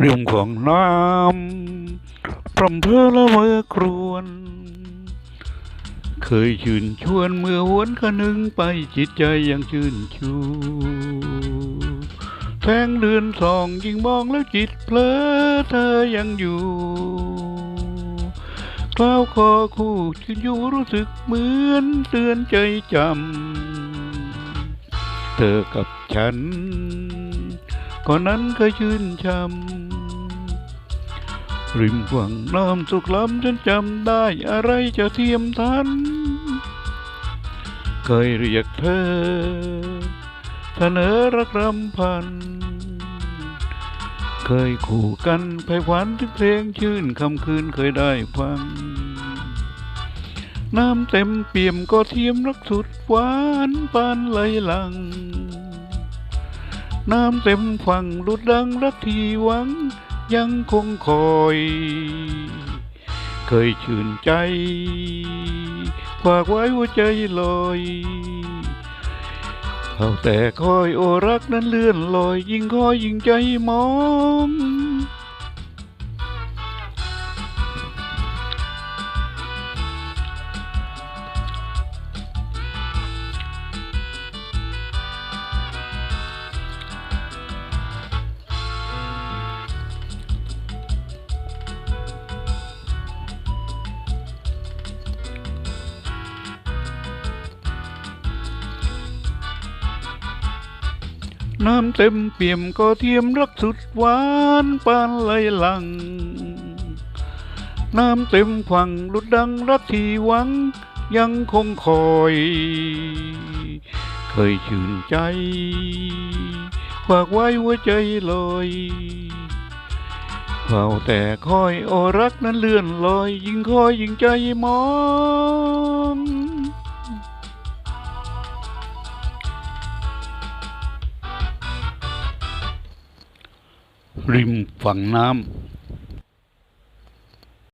ริมของน้ำพรำเพอละเมอครวน เคยชื่นชวนเมื่อหวนคะนึงไปจิตใจยังชื่นชูแสงเดือนสองยิ่งมองแล้วจิตเพลอเธอยังอยู่คล้าวคอคู่ชื่นอยู่รู้สึกเหมือนเตือนใจจำ เธอกับฉัน ก่อนนั้นเคยชื่นชำริมฝั่งน้ำสุขล้ำฉันจำได้อะไรจะเทียมทัน เคยเรียกเธอเสนอรักรำพัน เคยคู่กันไปหวันถึงเพลงชื่นคำคืนเคยได้ฟัง น้ำเต็มเปี่ยมก็เทียมรักสุดหวานปานไหลหลัง น้ำเต็มฝั่งรุดดังรักที่หวัง ยังคงคอย เคยชื่นใจฝากไว้หัวใจลอยเขาแต่คอยโอรักนั้นเลื่อนลอย ยิ่งคอยยิ่งใจมอง น้ำเต็มเปี่ยมก็เทียมรักสุดหวานปานไหลหลัง น้ำเต็มฝั่งรุดดังรักที่หวัง ยังคงคอย เคยชื่นใจฝากไว้หัวใจลอยเฝ้าแต่คอยโอรักนั้นเลื่อนลอย ยิ่งคอยยิ่งใจมอง ริมฝั่งน้ำ